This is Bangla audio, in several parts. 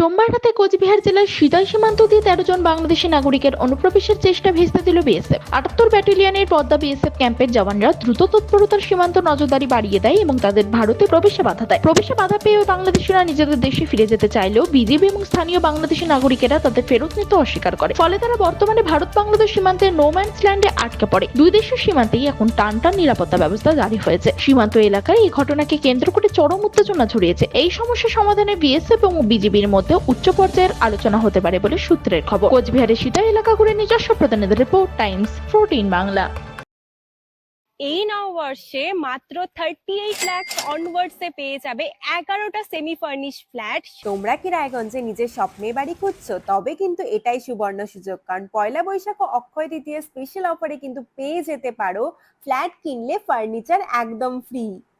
সোমবার রাতে কোচবিহার জেলার সিদাই সীমান্ত দিয়ে তেরো জন বাংলাদেশি নাগরিকের অনুপ্রবেশের চেষ্টা ভেস্তে দিল বিএসএফ। আটাত্তর ব্যাটালিয়নের পদ্মা বিএসএফ ক্যাম্পের জওয়ানরা দ্রুত তৎপরতার সীমান্ত নজরদারি বাড়িয়ে দেয় এবং তাদের ভারতে প্রবেশে বাধা দেয়। প্রবেশে বাধা পেয়ে বাংলাদেশিরা নিজেদের দেশে ফিরে যেতে চাইলেও বিজেপি এবং স্থানীয় বাংলাদেশি নাগরিকেরা তাদের ফেরত নিতে অস্বীকার করে। ফলে তারা বর্তমানে ভারত বাংলাদেশ সীমান্তে নোম্যান্স ল্যান্ডে আটকে পড়ে। দুই দেশের সীমান্তেই এখন টান টান নিরাপত্তা ব্যবস্থা জারি হয়েছে। সীমান্ত এলাকায় এই ঘটনাকে কেন্দ্র করে চরম উত্তেজনা ছড়িয়েছে। এই সমস্যা সমাধানে বিএসএফ এবং বিজেপির মধ্যে উচ্চ পর্যায়ের আলোচনা হতে পারে বলে সূত্রের খবর। কোচবিহারের সীতা এলাকা ঘুরে নিজস্ব প্রতিনিধির রিপোর্ট টাইমস ফোরটিন বাংলা। এই নববর্ষে মাত্র থার্টি এইট ল্যাক্স অনওয়ার্ডসে পেয়ে যাবে এগারোটা সেমি ফার্নিশ ফ্ল্যাট তোমরা কি রায়গঞ্জে নিজের স্বপ্নের বাড়ি খুঁজছো? তবে কিন্তু এটাই সুবর্ণ সুযোগ কারণ পয়লা বৈশাখ ও অক্ষয় তৃতীয় স্পেশাল অফারে কিন্তু পেয়ে যেতে পারো ফ্ল্যাট কিনলে ফার্নিচার একদম ফ্রি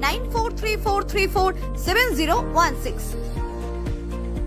9434347016.